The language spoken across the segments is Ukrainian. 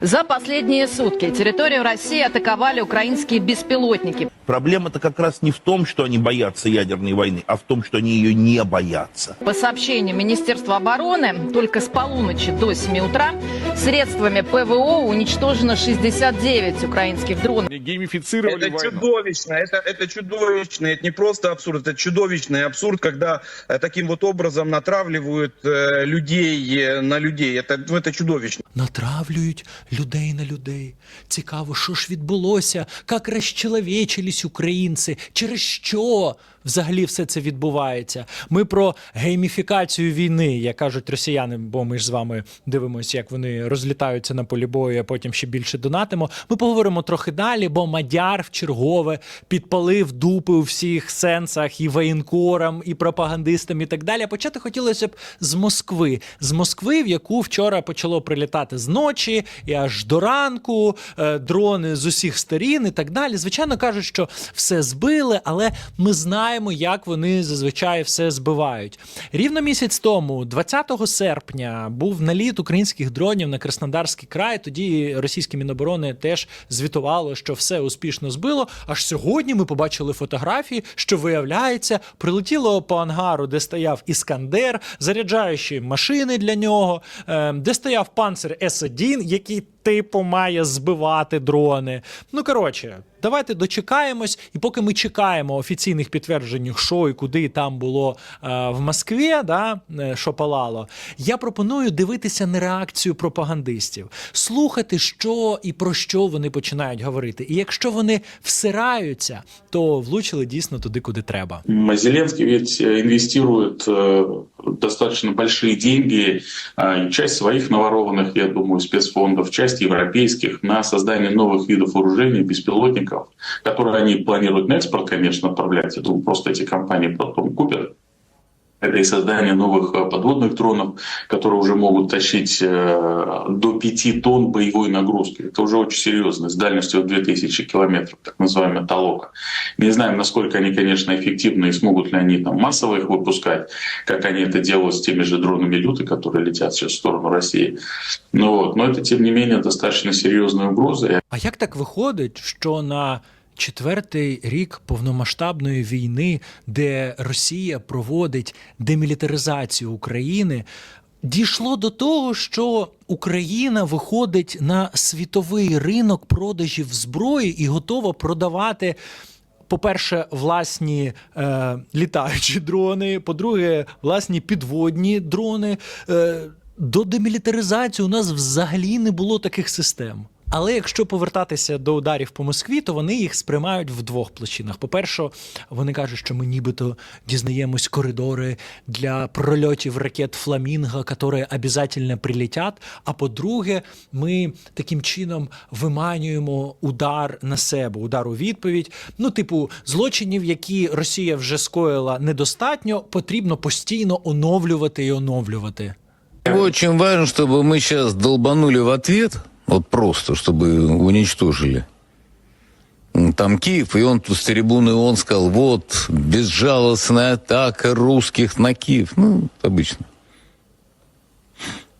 За последние сутки территорию России атаковали украинские беспилотники. Проблема-то как раз не в том, что они боятся ядерной войны, а в том, что они ее не боятся. По сообщению Министерства обороны, только с полуночи до 7 утра средствами ПВО уничтожено 69 украинских дронов. Геймифицировали Это войну. чудовищно, это, это чудовищно, это не просто абсурд, это чудовищный абсурд, когда э, таким вот образом натравливают э, людей э, на людей. Это, ну, это чудовищно. натравлюють людей на людей. Цікаво, що ж відбулося, як розчеловечились українці, через що взагалі все це відбувається. Ми про гейміфікацію війни, як кажуть росіяни, бо ми ж з вами дивимося, як вони розлітаються на полі бою, а потім ще більше донатимо. Ми поговоримо трохи далі, бо Мадяр в чергове підпалив дупи у всіх сенсах і воєнкорам, і пропагандистам, і так далі. Почати хотілося б з Москви. З Москви, в яку вчора почало прилітати з ночі і аж до ранку, е, дрони з усіх сторін і так далі. Звичайно кажуть, що все збили, але ми знаємо, як вони зазвичай все збивають. Рівно місяць тому, 20 серпня, був наліт українських дронів на Краснодарський край. Тоді російське міноборони теж звітувало, що все успішно збило. Аж сьогодні ми побачили фотографії, що виявляється, прилетіло по ангару, де стояв Іскандер, заряджаючі машини для нього, е, де стояв панцир С-1, який типу має збивати дрони. Ну коротше, давайте дочекаємось, і поки ми чекаємо офіційних підтверджень, що і куди там було е, в Москві, да, е, що палало, я пропоную дивитися на реакцію пропагандистів, слухати, що і про що вони починають говорити. І якщо вони всираються, то влучили дійсно туди, куди треба. М, Зеленский ведь э, инвестирует э, достаточно большие деньги, э, и часть своих наворованных, я думаю, спецфондов, часть европейских, на создание новых видов вооружений, беспилотников, которые они планируют на экспорт, конечно, отправлять. Я думаю, просто эти компании потом купят. Это и создание новых э, подводных дронов, которые уже могут тащить э, до 5 тонн боевой нагрузки. Это уже очень серьезно, с дальностью в 2000 километров, так называемая толока. Не знаем, насколько они, конечно, эффективны и смогут ли они там массово их выпускать, как они это делают с теми же дронами «Люты», которые летят сейчас в сторону России. Ну вот. Но это, тем не менее, достаточно серьезная угроза. И А як так виходить, що на четвертий рік повномасштабної війни, де Росія проводить демілітаризацію України, дійшло до того, що Україна виходить на світовий ринок продажів зброї і готова продавати. По-перше, власні е, літаючі дрони, по-друге, власні підводні дрони. Е, до демілітаризації у нас взагалі не було таких систем. Але якщо повертатися до ударів по Москві, то вони їх сприймають в двох площинах. По-перше, вони кажуть, що ми нібито дізнаємось коридори для прольотів ракет Фламінго, які обов'язково прилетять. А по-друге, ми таким чином виманюємо удар на себе, удар у відповідь. Ну, типу, злочинів, які Росія вже скоїла недостатньо, потрібно постійно оновлювати і оновлювати. Очень важно, чтобы мы сейчас долбанули в ответ, вот просто, чтобы уничтожили. М, Там Киев, и он с трибуны он сказал, вот, безжалостная атака русских на Киев. Ну, обычно.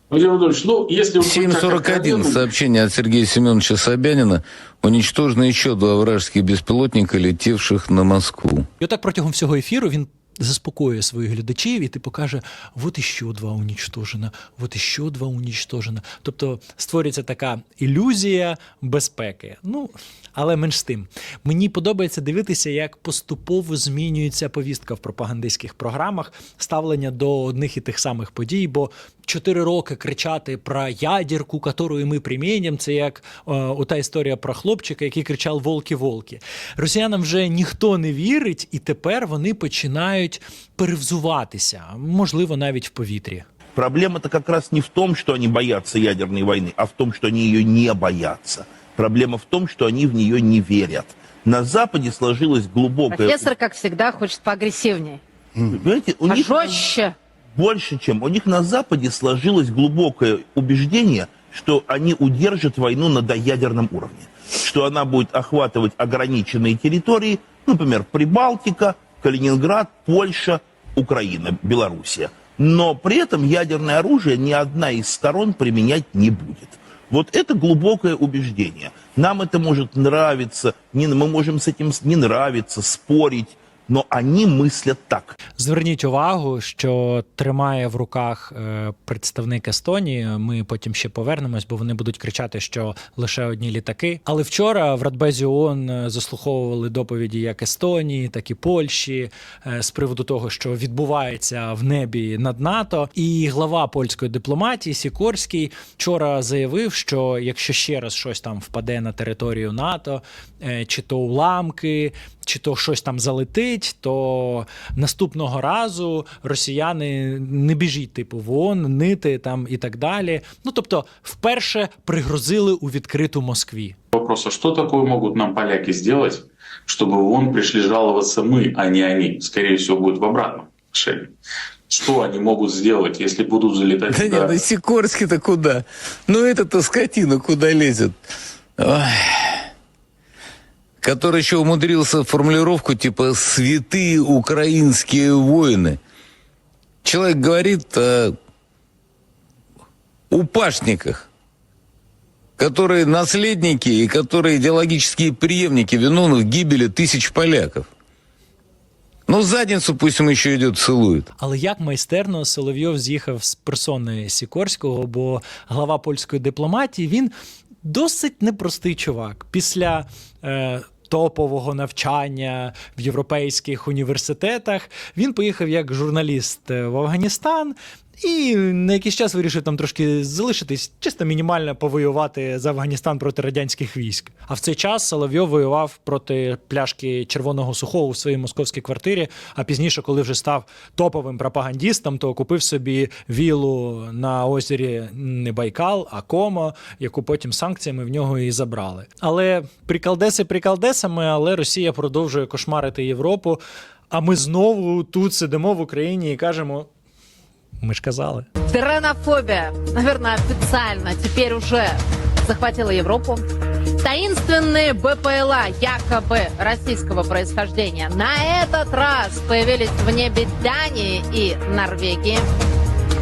Владимир Владимирович, ну, если уж быть так 7.41 откровенным, сообщение от Сергея Семеновича Собянина. Уничтожено еще два вражеских беспилотника, летевших на Москву. І отак протягом всього ефіру він заспокоює своїх глядачів і типу каже: от іще два унічтожена, от іще два унічтожена. Тобто створюється така ілюзія безпеки. Ну, але менш з тим. Мені подобається дивитися, як поступово змінюється повістка в пропагандистських програмах, ставлення до одних і тих самих подій, бо чотири роки кричати про ядерку, яку ми примінимо, це як е, ота історія про хлопчика, який кричав Волки-волки. Росіянам вже ніхто не вірить, і тепер вони починають перевзуватися, можливо, навіть в повітрі. Проблема-то как не в том, что они боятся ядерной войны, а в том, что они ее не боятся. Проблема в том, что они в нее не верят. На Западе сложилась глубокая... Профессор, как всегда, хочет поагрессивнее, Понимаете, у них пожестче. больше, чем... У них на Западе сложилось глубокое убеждение, что они удержат войну на доядерном уровне. Что она будет охватывать ограниченные территории, например, Прибалтика, Калининград, Польша, Украина, Белоруссия. Но при этом ядерное оружие ни одна из сторон применять не будет. Вот это глубокое убеждение. Нам это может нравиться, не, мы можем с этим с- не нравиться, спорить, но они мыслят так. Зверніть увагу, що тримає в руках е, представник Естонії. Ми потім ще повернемось, бо вони будуть кричати, що лише одні літаки. Але вчора в Радбезі ООН е, заслуховували доповіді як Естонії, так і Польщі е, з приводу того, що відбувається в небі над НАТО. І глава польської дипломатії Сікорський вчора заявив, що якщо ще раз щось там впаде на територію НАТО, чи то уламки, чи то щось там залетить, то наступного разу росіяни не біжіть, типу, в ООН, нити там і так далі. Ну тобто, вперше пригрозили у відкриту Москві. Вопрос, а что такое могут нам поляки сделать, чтобы в ООН пришли жаловаться мы, а не они? Скорее всего, будет в обратном отношении. Что они могут сделать, если будут залетать Да туда? не, ну Сикорский-то куда? Ну это-то скотина куда лезет? Ой. Который еще умудрился формулировку типа «святые украинские воины». Человек говорит о упашниках, которые наследники и которые идеологические преемники виновных в гибели тысяч поляков. Ну, задницу пусть им еще идет целует. Але як майстерно Соловйов з'їхав з персони Сікорського, бо глава польської дипломатії він досить непростий чувак. Після е, топового навчання в європейських університетах він поїхав як журналіст е, в Афганістан. І на якийсь час вирішив там трошки залишитись, чисто мінімально повоювати за Афганістан проти радянських військ. А в цей час Соловйов воював проти пляшки червоного сухого у своїй московській квартирі. А пізніше, коли вже став топовим пропагандістом, то купив собі вілу на озері не Байкал, а Комо, яку потім санкціями в нього і забрали. Але прикалдеси прикалдесами, але Росія продовжує кошмарити Європу. А ми знову тут сидимо в Україні і кажемо. Ми ж казали. Дронофобия, наверное, официально теперь уже захватила Европу. Таинственные БПЛА якобы российского происхождения на этот раз появились в небе Дании и Норвегии.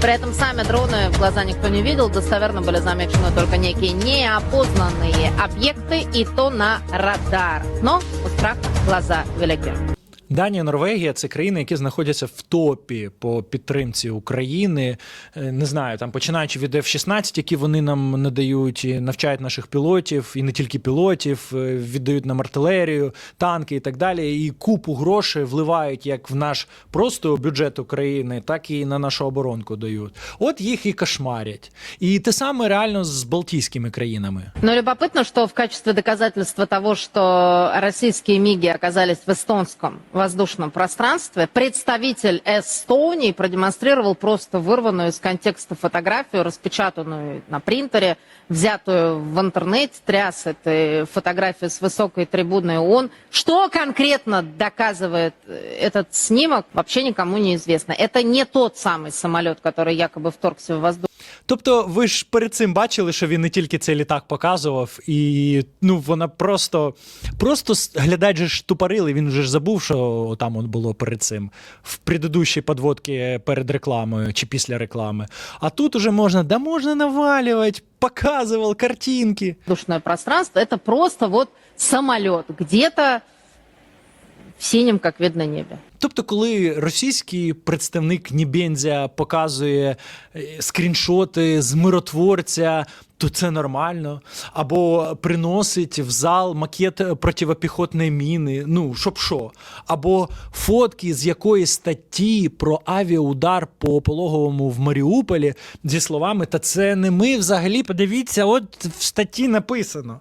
При этом сами дроны в глаза никто не видел, достоверно были замечены только некие неопознанные объекты и то на радар. Но у страха глаза велики. Данія, Норвегія це країни, які знаходяться в топі по підтримці України. Е, Не знаю, там починаючи від F-16, які вони нам надають, і навчають наших пілотів, і не тільки пілотів, е, віддають нам артилерію, танки і так далі. І купу грошей вливають як в наш просто бюджет України, так і на нашу оборонку дають. От їх і кошмарять. І те саме реально з Балтійськими країнами. Но любопытно, что в качестве доказательства того, что российские МИГи оказались в эстонском воздушном пространстве, представитель Эстонии продемонстрировал просто вырванную из контекста фотографию, распечатанную на принтере, взятую в интернете, тряс этой фотографии с высокой трибуны ООН. Что конкретно доказывает э, этот снимок, вообще никому не известно. Это не тот самый самолет, который якобы вторгся в воздух. Тобто, ви ж перед цим бачили, що він не тільки цей літак показував, і ну вона просто, просто глядач же ж тупорили. Він вже ж забув, що там от було перед цим в предыдущій подводці перед рекламою чи після реклами. А тут уже можна, да можна навалювати, показував картинки. воздушное пространство, это просто вот самолет где-то в синем, как видно, небі. Тобто, коли російський представник Нібензя показує е, скріншоти з миротворця, то це нормально. Або приносить в зал макет противопіхотної міни, ну щоб що. Або фотки з якоїсь статті про авіаудар по пологовому в Маріуполі зі словами: Та це не ми взагалі. Подивіться, от в статті написано.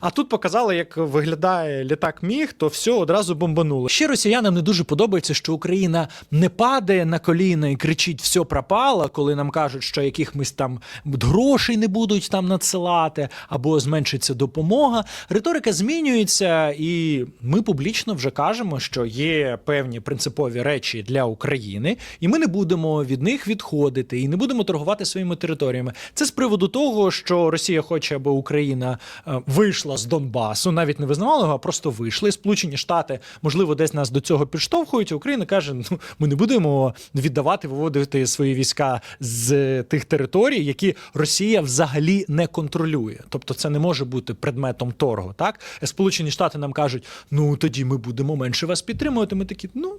А тут показали, як виглядає літак міг, то все одразу бомбануло. Ще росіянам не дуже подобається, що Україна не падає на коліна і кричить все пропало, коли нам кажуть, що якихось там грошей не будуть там надсилати, або зменшиться допомога. Риторика змінюється, і ми публічно вже кажемо, що є певні принципові речі для України, і ми не будемо від них відходити і не будемо торгувати своїми територіями. Це з приводу того, що Росія хоче, аби Україна е, вийшла з Донбасу, навіть не визнавала його, а просто вийшли. Сполучені Штати, можливо, десь нас до цього підштовхують. Україна каже: ну ми не будемо віддавати, виводити свої війська з тих територій, які Росія взагалі не контролює. Тобто це не може бути предметом торгу. Так Сполучені Штати нам кажуть, ну тоді ми будемо менше вас підтримувати. Ми такі, ну.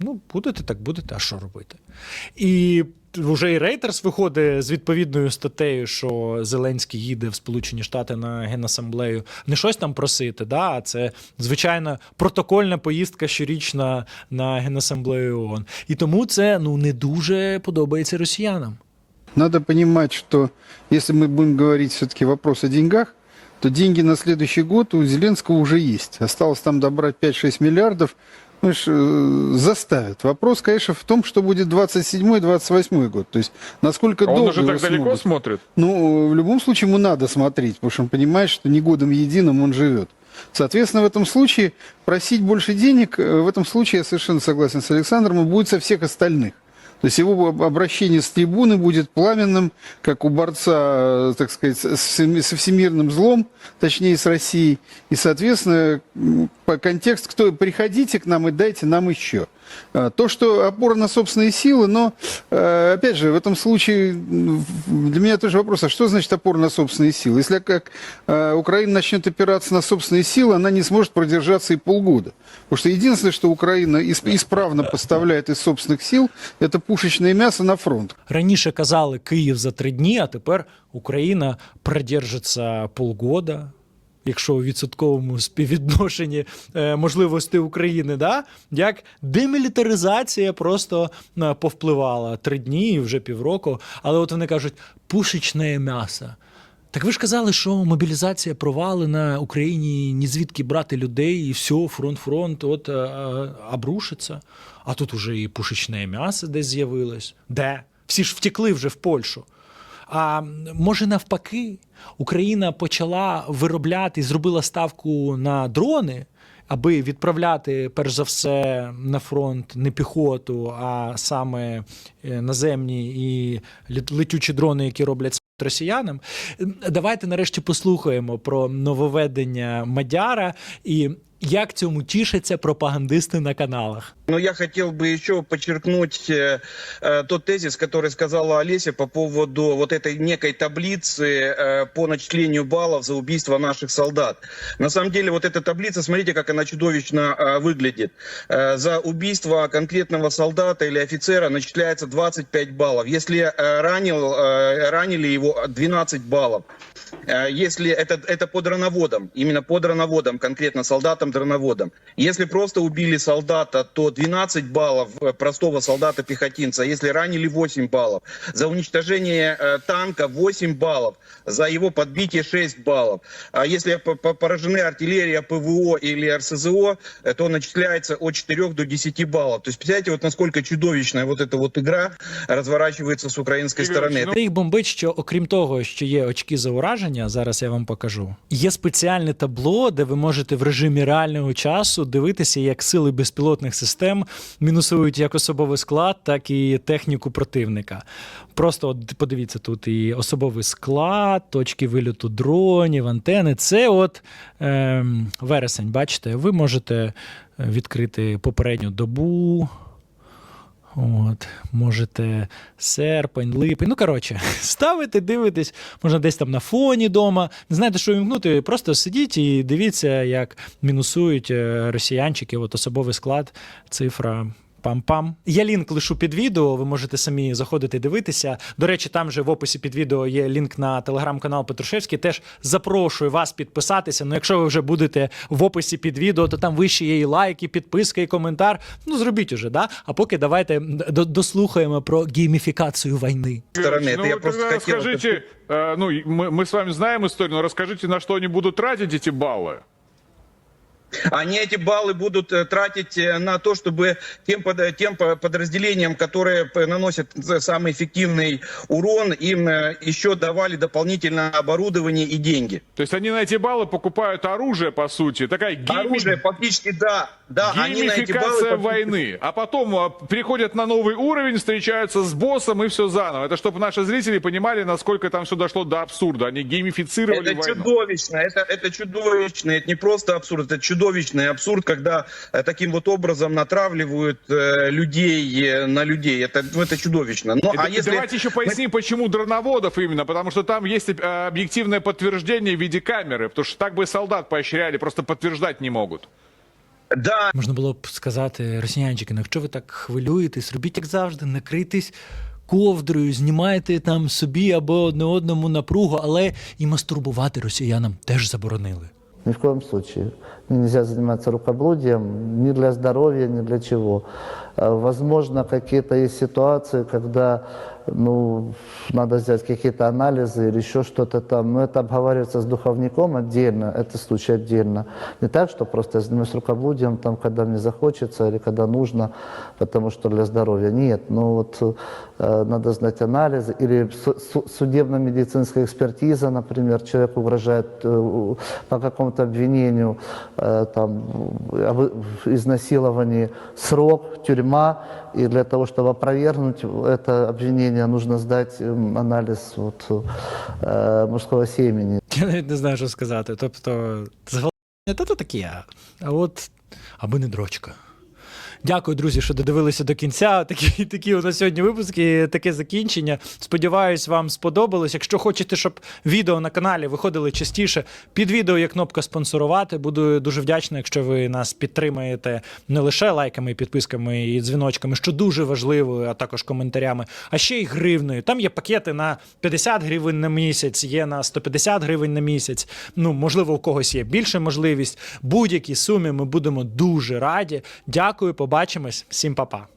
Ну, будете так, будете, а що робити? І вже і Рейтерс виходить з відповідною статтею, що Зеленський їде в Сполучені Штати на генасамблею не щось там просити, да, а це звичайна протокольна поїздка щорічна на генасамблею ООН. І тому це ну не дуже подобається росіянам. Надо понимать, что если мы будем говорить все-таки вопрос о деньгах, то деньги на следующий год у Зеленского уже есть. Осталось там добрать 5-6 миллиардов. Ну, ж, э, заставят. Вопрос, конечно, в том, что будет 27-28 год. То есть, насколько Он долго уже его так далеко смогут. смотрит? Ну, в любом случае ему надо смотреть, потому что он понимает, что не годом единым он живет. Соответственно, в этом случае просить больше денег, э, в этом случае я совершенно согласен с Александром, и будет со всех остальных. То есть его об- обращение с трибуны будет пламенным, как у борца, э, так сказать, с- с- со всемирным злом, точнее, с Россией. И, соответственно, м, по контекст, кто приходите к нам и дайте нам еще. А, То, что опора на собственные силы, но, э, опять же, в этом случае м, для меня тоже вопрос, а что значит опора на собственные силы? Если как э, Украина начнет опираться на собственные силы, она не сможет продержаться и полгода. Потому что единственное, что Украина ис- исправно поставляет из собственных сил, это пушечное мясо на фронт. Раніше казали Київ за три дні, а тепер Україна продержиться полгода. Якщо у відсотковому співвідношенні е, можливостей України, да? як демілітаризація просто е, повпливала три дні вже півроку. Але от вони кажуть, пушечне м'ясо. Так ви ж казали, що мобілізація провалена Україні ні звідки брати людей, і все, фронт-фронт, от е, обрушиться. А тут уже і пушечне м'ясо десь з'явилось. Де? Всі ж втекли вже в Польщу. А може навпаки, Україна почала виробляти і зробила ставку на дрони, аби відправляти, перш за все, на фронт не піхоту, а саме е, наземні і летючі дрони, які роблять росіянам. Давайте нарешті послухаємо про нововведення Мадяра і як цьому тішаться пропагандисти на каналах. Но я хотел бы еще подчеркнуть э, э, тот тезис, который сказала Олеся по поводу вот этой некой таблицы э, по начислению баллов за убийство наших солдат. На самом деле вот эта таблица, смотрите, как она чудовищно э, выглядит. Э, за убийство конкретного солдата или офицера начисляется 25 баллов. Если э, ранил, э, ранили его 12 баллов. Э, Если это, это по дроноводам, именно по дроноводам, конкретно солдатам-дроноводам. Если просто убили солдата, то 12 баллов э, простого солдата-пехотинца. Если ранили 8 баллов. За уничтожение э, танка 8 баллов. За его подбитие 6 баллов. А если по- по- поражены артиллерия, ПВО или РСЗО, э, то начисляется от 4 до 10 баллов. То есть, представляете, вот насколько чудовищная вот эта вот игра разворачивается с украинской Игорь, стороны. ну, Та їх бомбить, що окрім того, що є очки за ураження, зараз я вам покажу. Є спеціальне табло, де ви можете в режимі реального часу дивитися, як сили безпілотних систем мінусують як особовий склад, так і техніку противника. Просто от подивіться тут і особовий склад, точки виліту дронів, антени. Це от ем, вересень. Бачите, ви можете е, відкрити попередню добу. От, можете серпень, липень. Ну, коротше, ставите, дивитесь, можна десь там на фоні дома. Не знаєте, що вімкнути, просто сидіть і дивіться, як мінусують е, росіянчики, от особовий склад, цифра. Пам-пам. Я лінк лишу під відео, ви можете самі заходити дивитися. До речі, там же в описі під відео є лінк на телеграм-канал Петрушевський. Теж запрошую вас підписатися. Ну, якщо ви вже будете в описі під відео, то там вище є і лайк, і підписка, і коментар. Ну, зробіть уже, да? А поки давайте д- дослухаємо про гейміфікацію війни. стороны. Это ну, я вы просто тогда хотел... расскажите, э, ну, и мы, мы с вами знаем историю, но расскажите, на что они будут тратить эти баллы. Они эти баллы будут э, тратить э, на то, чтобы тем, под- тем по- подразделениям, которые наносят самый эффективный урон, им э, еще давали дополнительное оборудование и деньги. То есть они на эти баллы покупают оружие, по сути. Такая гейми- Оружие фактически, да, да, они на эти баллы... геймификация войны. А потом а, переходят на новый уровень, встречаются с боссом и все заново. Это чтобы наши зрители понимали, насколько там все дошло до абсурда. Они геймифицировали Это войну. чудовищно, это, это чудовищно, это не просто абсурд, это чудовищно чудовищный абсурд, когда э, таким вот образом натравливают э, людей э, на людей. Это, ну, это чудовищно. Ну, И а да- если... Давайте еще поясним, почему дроноводов именно, потому что там есть э, объективное подтверждение в виде камеры, потому что так бы и солдат поощряли, просто подтверждать не могут. Да, Можна було б сказати, росіянчики, ну якщо ви так хвилюєтесь, робіть як завжди, накритись ковдрою, знімайте там собі або одне одному напругу, але і мастурбувати росіянам теж заборонили. Ни в коем случае. Нельзя заниматься рукоблудием ни для здоровья, ни для чего. Э, Возможно, какие-то есть ситуации, когда ну, надо сделать какие-то анализы или еще что-то там. Но это обговаривается с духовником отдельно, это случай отдельно. Не так, что просто я занимаюсь рукоблудием, там, когда мне захочется или когда нужно, потому что для здоровья. Нет, ну вот э, надо знать анализы или су- су- судебно-медицинская экспертиза, например, человек угрожает э, по какому-то обвинению, там, о вы- изнасиловании, срок, тюрьма, и для того, чтобы опровергнуть это обвинение, нужно сдать м, анализ вот, э, мужского семени. Я навіть не знаю, що сказати. Тобто, зґвалтування та то таке, а от аби не дрочка. Дякую, друзі, що додивилися до кінця. Такі, такі у нас сьогодні випуски, таке закінчення. Сподіваюсь, вам сподобалось. Якщо хочете, щоб відео на каналі виходили частіше, під відео є кнопка спонсорувати. Буду дуже вдячний, якщо ви нас підтримаєте не лише лайками, підписками і дзвіночками, що дуже важливо, а також коментарями, а ще й гривнею. Там є пакети на 50 гривень на місяць, є на 150 гривень на місяць. Ну, можливо, у когось є більша можливість. Будь-якій сумі ми будемо дуже раді. Дякую, побачимось. Всім па-па.